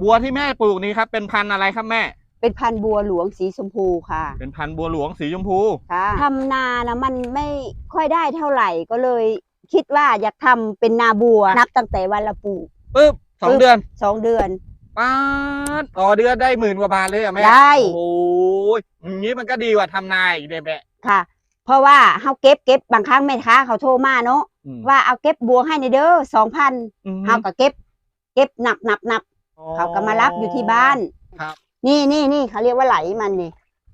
บัวที่แม่ปลูกนี้ครับ เป็นพันธุ์อะไรครับแม่ เป็นพันธุ์บัวหลวงสีชมพูค่ะ เป็นพันธุ์บัวหลวงสีชมพูค่ะทำนานะมันไม่ค่อยได้เท่าไหร่ก็เลย คิดว่าอยากทำเป็นนาบัวนับตั้งแต่วันละปลูกปึ๊บสองปึ๊บเดือนสองเดือนป้าดต่อเดือนได้หมื่นกว่าบาทเลยเหรอะแม่ได้โอ้ยอย่างนี้มันก็ดีกว่าทำนาอีกเลยแม่ค่ะ เพราะว่าเฮาเก็บเก็บบางครั้งแม่ค้าเขาโทรมาเนาะอืมว่าเอาเก็บบัวให้ในอยเด้อสองพันอืมเฮาก็เก็บ เก็บนับนับนับ เขาก็มารับอยู่ที่บ้านครับ นี่นี่นี่เขาเรียกว่าไหลมันนี่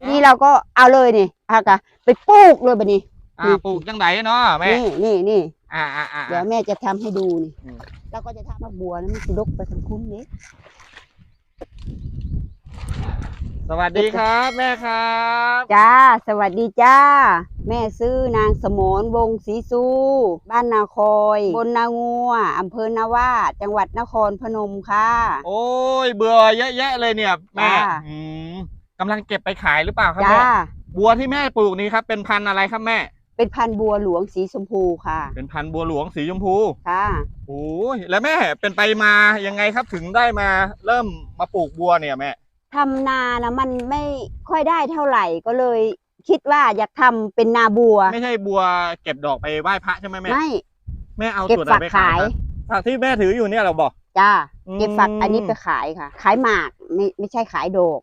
นี่เราก็เอาเลยนี่เอาก็ไปปลูกเลยบัดนี้อ่าปลูกจังไดเนาะแม่นี่นี่นี่อ่าอ่าอ่า เดี๋ยวแม่จะทำให้ดูนี่อืม แล้วก็จะทำมะบัวแล้วมันสิดกไปทางคุ้นนี้สวัสดีครับ แม่ครับ จ้า สวัสดีจ้า แม่ซื้อนางสมรวงศรีสูบ้านนาคอยบนนางัวอำเภอนาว่าดจังหวัดนครพนมค่ะ โอ้ยเบื่อเยอะแยะเลยเนี่ยแม่จ้า อืมกำลังเก็บไปขายหรือเปล่าครับจ้า แม่บัวที่แม่ปลูกนี้ครับ เป็นพันธุ์อะไรครับแม่ เป็นพันธุ์บัวหลวงสีชมพูค่ะ เป็นพันธุ์บัวหลวงสีชมพูค่ะ โอ้ยแล้วแม่เป็นไปมายังไงครับถึงได้มาเริ่มมาปลูกบัวเนี่ยแม่ ทำนานะมันไม่ค่อยได้เท่าไหร่ก็เลย คิดว่าอยากทำเป็นนาบัว ไม่ใช่บัวเก็บดอกไปไหว้พระใช่ไหมแม่ไม่แม่เอาเก็บส่วนไหฝันกไปขายครับฝักที่แม่ถืออยู่เนี่ยเราบอก จ้าอืม เก็บฝักอันนี้ไปขายค่ะ ขายหมากไม่ไม่ใช่ขายดอก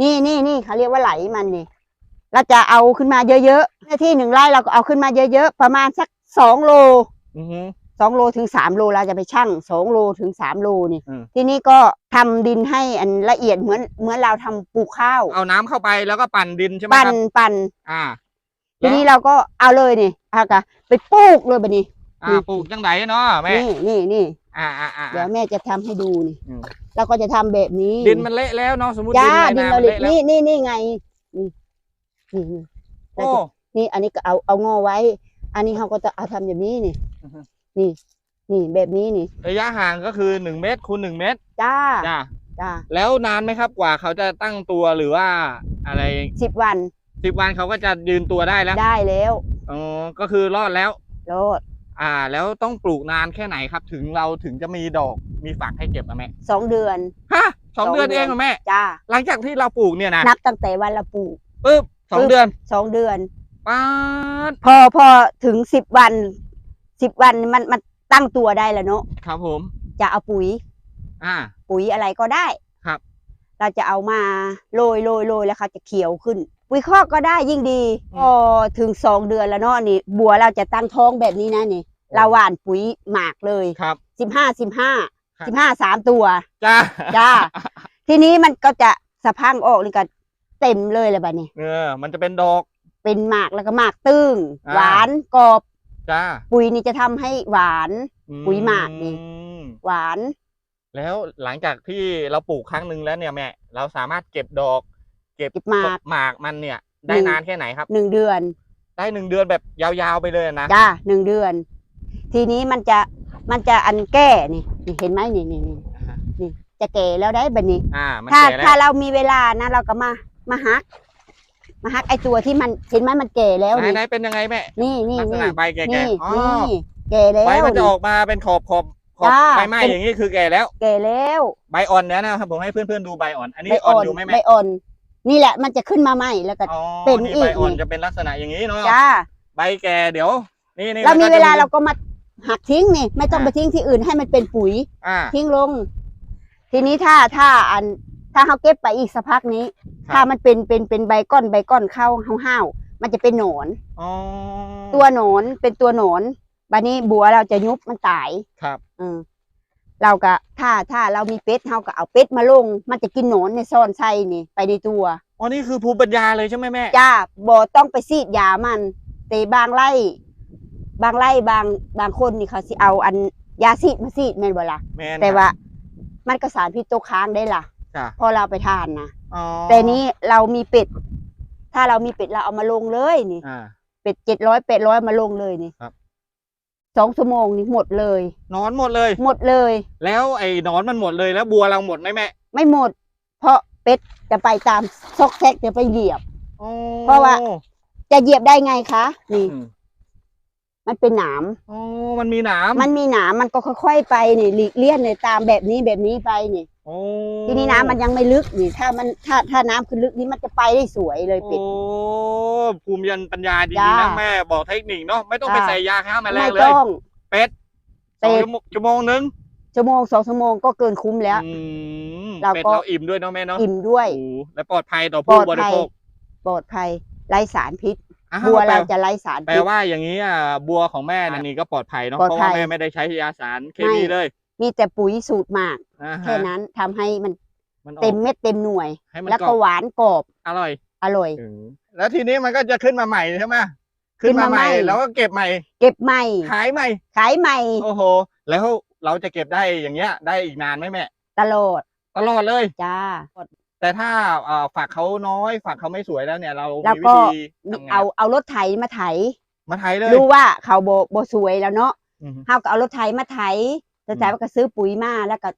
นี่นี่นี่เขาเรียกว่าไหลมันนี่เราจะเอาขึ้นมาเยอะๆหน้าที่หนึ่งไร่เราก็เอาขึ้นมาเยอะๆประมาณสักสองโล อือฮึ สองโลถึงสามโลเราจะไปชั่งสองโลถึงสามโลนี่ อืม ทีนี้ก็ทำดินให้อันละเอียดเหมือนเหมือนเราทำปลูกข้าวเอาน้ำเข้าไปแล้วก็ปั่นดินใช่ไหมปั่คนรับปั่นอ่าทีนี้เราก็เอาเลยนี่เอากะไปปลูกเลยแบบนี้ อ่าปลูกจังไดเนาะแม่นี่นี่นี่อ่าอ่าอ่า เดี๋ยวแม่จะทำให้ดูนี่อืม เราก็จะทำแบบนี้ดินมันเละแล้วเนาะสมมติจ้าดิดินนในนาเรามันเละเละแล้วนี่นี่นี่ไงนี่นี่นี่ โอ้ นี่อันนี้ก็เอาเอางอไว้ อันนี้เขาก็จะเอาทำแบบนี้นี่ อือฮึ นี่ นี่แบบนี้นี่ ระยะห่างก็คือหนึ่งเมตรคูณหนึ่งเมตรจ้าจ้าจ้าแล้วนานไหมครับกว่าเขาจะตั้งตัวหรือว่าอะไรสิบวันสิบวันเขาก็จะยืนตัวได้แล้วได้แล้วอ๋อก็คือรอดแล้วโลดอ่า แล้วต้องปลูกนานแค่ไหนครับ ถึงเราถึงจะมีดอกมีฝักให้เก็บอะแม่สองเดือนฮะสองสองเดือนเดืเออนงเหรอแม่จ้าหลังจากที่เราปลูกเนี่ยนะนับตั้งแต่วันละปลูกปึ๊บสองปึ๊บเดือนสองเดือนป๊าดพอพอถึงสิบวัน สิบวันมันมันตั้งตัวได้แล้วเนาะครับผม จะเอาปุ๋ย อ่า ปุ๋ยอะไรก็ได้ครับ เราจะเอามาโรยโรยโรยแล้วเขาจะเขียวขึ้น ปุ๋ยคอกก็ได้ยิ่งดีพอถึงสองเดือนแล้วเนาะนี่ บัวเราจะตั้งท้องแบบนี้นะนี่เราหว่านปุ๋ยหมากเลยครับสิบห้าสิบห้าครับสิบห้าสามตัวจ้าจ้า ทีนี้มันก็จะสะพังออกนี่ก็เต็มเลยเลยแบบนี้เออ มันจะเป็นดอก เป็นหมากแล้วก็หมากตึงอ่าหวานกรอบ จ้าปุ๋ยนี่จะทำให้หวานอืปุ๋ยหมากนี่มหวาน แล้วหลังจากที่เราปลูกครั้งหนึ่งแล้วเนี่ยแม่เราสามารถเก็บดอก เก็บเก็บหมากหมากมันเนี่ย ได้หนึ่ง นานแค่ไหนครับ หนึ่งเดือนได้หนึ่งเดือนแบบยาวๆไปเลยนะจ้าหนึ่งเดือน ทีนี้มันจะมันจะอันแก้นี่นี่เห็นไหมนี่นี่นี่นี่จะแก่แล้วได้แบบนี้ อ่ามันถ้าแก่แล้วถ้าเรามีเวลานะเราก็มามาฮัก มาฮักไอตัวที่มันเห็นไหมมันแก่แล้วไหนนี่ไหนเป็นยังไงแม่นี่นี่ลักษนี่ณะใบแก่นี่ๆอ๋อนี่แก่แล้ว ใบมันจะนี่ออกมาเป็นขอบขอบขอบจ้าใบไม้เป็น อย่างนี้คือแก่แล้ว แก่แล้วใบอ่อนเนี่ยนะครับผมให้เพื่อนๆดูใบอ่อน อันนี้ใบอ่อ่ออนนอยู่ไหมใบแม่อ่อน นี่แหละมันจะขึ้นมาใหม่แล้วก็ อ๋อเป็นนี่อีก ใบอ่อนนี่จะเป็นลักษณะอย่างนี้เนาะจ้าใบแก่เดี๋ยวนี่นี่เรามีนก็เวจะลาเราก็มาหักทิ้งนี่ ไม่ต้องอ่า ไปทิ้งที่อื่นให้มันเป็นปุ๋ย อ่า ทิ้งลง ทีนี้ถ้าถ้าอัน ถ้าเขาเก็บไปอีกสักพักนี้ ครับ ถ้ามันเป็นเป็นเป็นใบก้อนใบก้อนเข้าห้าวๆมันจะเป็นหนอน อ๋อตัวหนอนเป็นตัวหนอนบัดนี้บัวเราจะยุบมันตายครับอืมเราก็ถ้าถ้าเรามีเป็ดเราก็เอาเป็ดมาลง มันจะกินหนอนในซ่อนไส้นี่ไปในตัว อ๋อ นี่คือภูมิปัญญาเลยใช่ไหมแม่ จ้าบ่ต้องไปซีดยามัน แต่บางไร่บางไร่บางบางคนนี่เขาสิเอาอันยาซีดมาซีดแม่นบ่ล่ะแม่นแต่ว่ามันก็สารพิษตกค้างได้ล่ะ จ้ะพอเราไปทานนะอ๋อแต่นี้เรามีเป็ด ถ้าเรามีเป็ดเราเอามาลงเลยนี่อ่า เป็ดเจ็ดร้อยเป็ดร้อยมาลงเลยนี่ครับ สองชั่วโมงนี่หมดเลย หนอนหมดเลย หมดเลย แล้วไอ้หนอนมันหมดเลยแล้วบัวเราหมดไหมแม่ไม่หมด เพราะเป็ดจะไปตามซอกแซกจะไปเหยียบ อ๋อเพราะว่า จะเหยียบได้ไงคะนี่ อืมมันเป็นหนาม อ๋อมันมีหนามมันมีหนามมันก็ค่อยๆไปนี่หลีกเลี่ยงในตามแบบนี้แบบนี้ไปนี่โโอ้ ทีนี้น้ำมันยังไม่ลึกนี่ถ้ามันถ้าถ้าน้ำขึ้นลึกนี่มันจะไปได้สวยเลยเป็ด โอ้ภูมิปัญญาดีจ้า นะแม่บอกเทคนิคเนาะไม่ต้องไปจ้าใส่ยาฆ่าแมลไม่งเลยต้อง เป็ดสเป็องดชั่วโมงชั่วโมงนึงชั่วโมงสองชั่วโมงก็เกินคุ้มแล้ว อืมเราเป็ดก็เราอิ่มด้วยเนาะแม่เนาะอิ่มด้วย โอ้และปลอดภัยต่อปลผู้อดบริภัยโภคปลอดภัยไร้สารพิษ อ้าวบัวแปลเราจะไร้สารแปลพิษ ว่าอย่างนี้อะบัวของแม่นะนี่ก็ปลอดภัยเนาะปลอดเพราะภัว่ายแม่ไม่ได้ใช้ยาสารเคมีไม่ เลย มีแต่ปุ๋ยสูตรหมากอ่าฮะแค่นั้นทำให้มันมันออกเต็มเม็ดเต็มหน่วย ให้มันแล้วกรก็อบหวานกรอบอร่อยอร่อยแล้วทีนี้มันก็จะขึ้นมาใหม่ใช่ไหมขึ้ขึ้นนมามาใหม่ใหม่ แล้วก็เก็บใหม่ เก็บใหม่ ขายใหม่ ขายใหม่โอ้โห แล้วเราจะเก็บได้อย่างเงี้ย ได้อีกนานไหมแม่ ตลอดตลอดเลย จ้า แต่ถ้าเอ่อฝักเขาน้อยฝักเขาไม่สวยแล้วเนี่ย เราแล้วมีก็วิธีทำไงเอาเอารถไถมาไถมาไถเลยรู้ว่าเขาโบโบสวยแล้วเนาะอืมเฮาก็เอารถไถมาไถ แต่แต่อืมว่าก็ซื้อปุ๋ยมาแล้วก็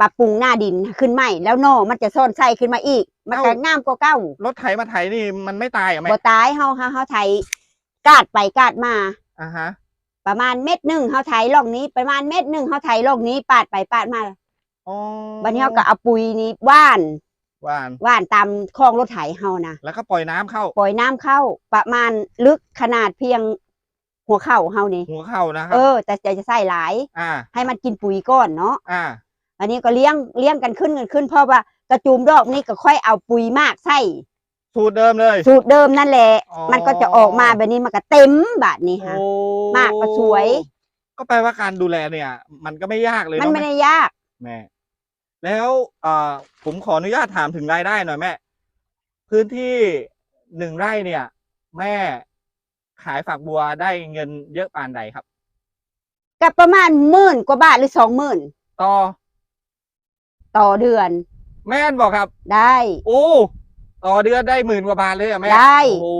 ปรับปรุงหน้าดินขึ้นใหม่แล้วหนอมันจะซ่อนไส้ขึ้นมาอีก มันก็งามกว่าเก้ารถไถมาไถนี่มันไม่ตายเหรอแม่บ่ตายเฮาเฮาเฮาไถกาดไปกาดมาอ่าฮะ ประมาณเม็ดหนึ่งเฮาไถร่องนี้ ประมาณเม็ดหนึ่งเฮาไถร่องนี้ปาดไปปาดมาอ๋อวันนี้เฮาก็เอาปุ๋ยนี้ว่านหวานว่านตามคลองรถไถเฮานะแล้วก็ปล่อยน้ำเข้า ปล่อยน้ำเข้า ประมาณลึกขนาดเพียง หัวเข่าเฮานี่หัวเข้านะครัเออ แต่จะจะใส่หลาย อ่า ให้มันกินปุ๋ยก้อนเนาะอ่า อันนี้ก็เลี้ยงเลี้ยงกันขึ้นกันขึ้น เพราะว่ากระจูมดอกนี่ก็ค่อยเอาปุ๋ยมากใส่สูตรเดิมเลย สูตรเดิมนั่นแหละ อ๋อ มันก็จะออกมาแบบนี้มันก็เต็มแบบนี้ค่ะโอ้มากก็สวย ก็แปลว่าการดูแลเนี่ย มันก็ไม่ยากเลยมันเนาะไม่แม่ได้ยาก แม่แล้วเอ่อผมขออนุญาตถามถึงรายได้หน่อยแม่ พื้นที่หนึ่งไร่เนี่ย แม่ ขายฝักบัวได้เงินเยอะปานใดครับก็ประมาณหมื่นกว่าบาทหรือสองหมื่นต่อต่อเดือน แม่นบอกครับ ได้ โอ้ต่อเดือนได้หมื่นกว่าบาทเลยเหรอะแม่ได้ โอ้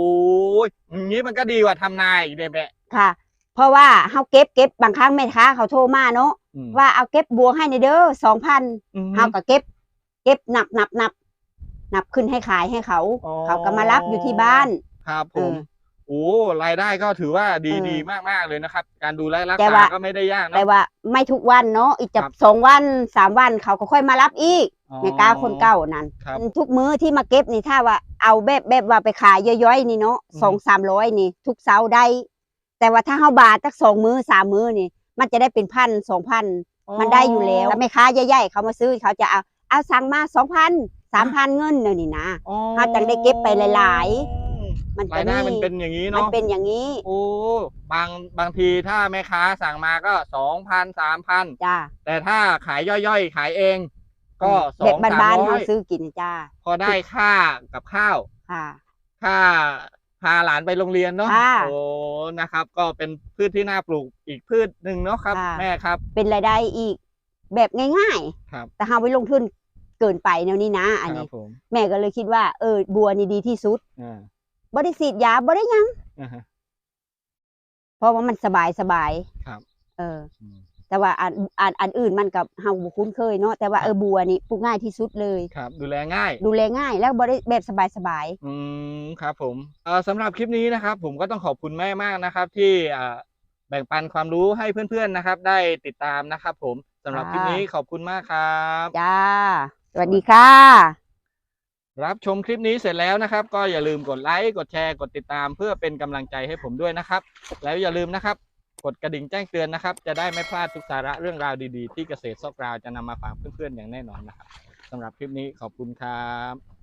ยอย่างนี้มันก็ดีกว่าทำนาอีกเลยแม่ค่ะ เพราะว่าเฮาเก็บเก็บบางครั้งแม่ค้าเขาโทรมาเนาะอืมว่าเอาเก็บบัวให้ในอยเด้อสองพันอืม เฮาก็เก็บ เก็บนับนับนับนับขึ้นให้ขายให้เขา อ๋อ เขาก็มารับอยู่ที่บ้าน ครับผเอมอ โอ้รายได้ก็ถือว่าดีเออดีมากมากๆเลยนะครับ การดูแลรักแต่ษาว่าก็ไม่ได้ยากแต่เนาะว่าไม่ทุกวันเนาะอีกจะครับสองวันสามวันเขาก็ค่อยมารับอีกอ๋อแม่ค้าคนเก่านั่นครับทุกมื้อที่มาเก็บนี่ถ้าว่าเอาแบบแบบว่าไปขายย่อยๆนี่เนาะอืมสองสามร้อยนี่ ทุกเสาร์ได้ แต่ว่าถ้าเฮาบาทสักสองมื้อสามมื้อนี่ มันจะได้เป็นพันสองพันมันได้อยู่แล้วแล้วแม่ค้าใหญ่ๆเขามาซื้อเขาจะเอาเอาสั่งมาสองพันสามพันเงินเนี่ยนี่นะอ๋อถ้าจังได้เก็บไปหลาย มันรายได้มันเป็นอย่างนี้มันเนาะเป็นอย่างนี้โอ้บางบางทีถ้าแม่ค้าสั่งมาก็สองพันสามพันจ้าแต่ถ้าขายย่อยๆ ขายเอง ก็สแบอบงสามบ้านๆร้อเขายซื้อกินจ้าพอได้ค่ากับข้าว ค่ะ ค่าพาหลานไปโรงเรียนเนาะค่ะโอ้นะครับ ก็เป็นพืชที่น่าปลูกอีกพืชหนึ่งเนาะครับ ค่ะ แม่ครับเป็นรายได้อีกแบบง่ายครับๆ แต่เฮาไปลงทุนเกินไปแนวนี้นะ อันครันี้ บผมแม่ก็เลยคิดว่าเออบัวนี่ดีที่สุด อ่า บ่ได้ฉีดยาบ่ได้หยังอ่าฮะ เพราะว่ามันสบายสบายครับ เออ อืม แต่ว่าอันอันอันอื่นมันกับเฮาบ่คุ้นเคยเนาะแต่ว่าครับ เออบัวนี่ปลูกง่ายที่สุดเลย ครับ ดูแลง่าย ดูแลง่ายแล้วบ่ได้แบบสบายสบายอืมครับผมเอ่อสำหรับคลิปนี้นะครับ ผมก็ต้องขอบคุณแม่มากนะครับ ที่อ่าแบ่งปันความรู้ให้เพื่อนๆนะครับ ได้ติดตามนะครับ ผมสำหรับคลิปนี้ขอบคุณมากครับ ๆจ้าสวัสดีค่ะ รับชมคลิปนี้เสร็จแล้วนะครับ ก็อย่าลืมกดไลค์กดแชร์กดติดตาม เพื่อเป็นกำลังใจให้ผมด้วยนะครับ แล้วอย่าลืมนะครับ กดกระดิ่งแจ้งเตือนนะครับ จะได้ไม่พลาดทุกสาระเรื่องราวดีๆ ที่เกษตรซอกราวจะนำมาฝากเพื่อนๆอย่างแน่นอนนะครับสำหรับคลิปนี้ขอบคุณครับ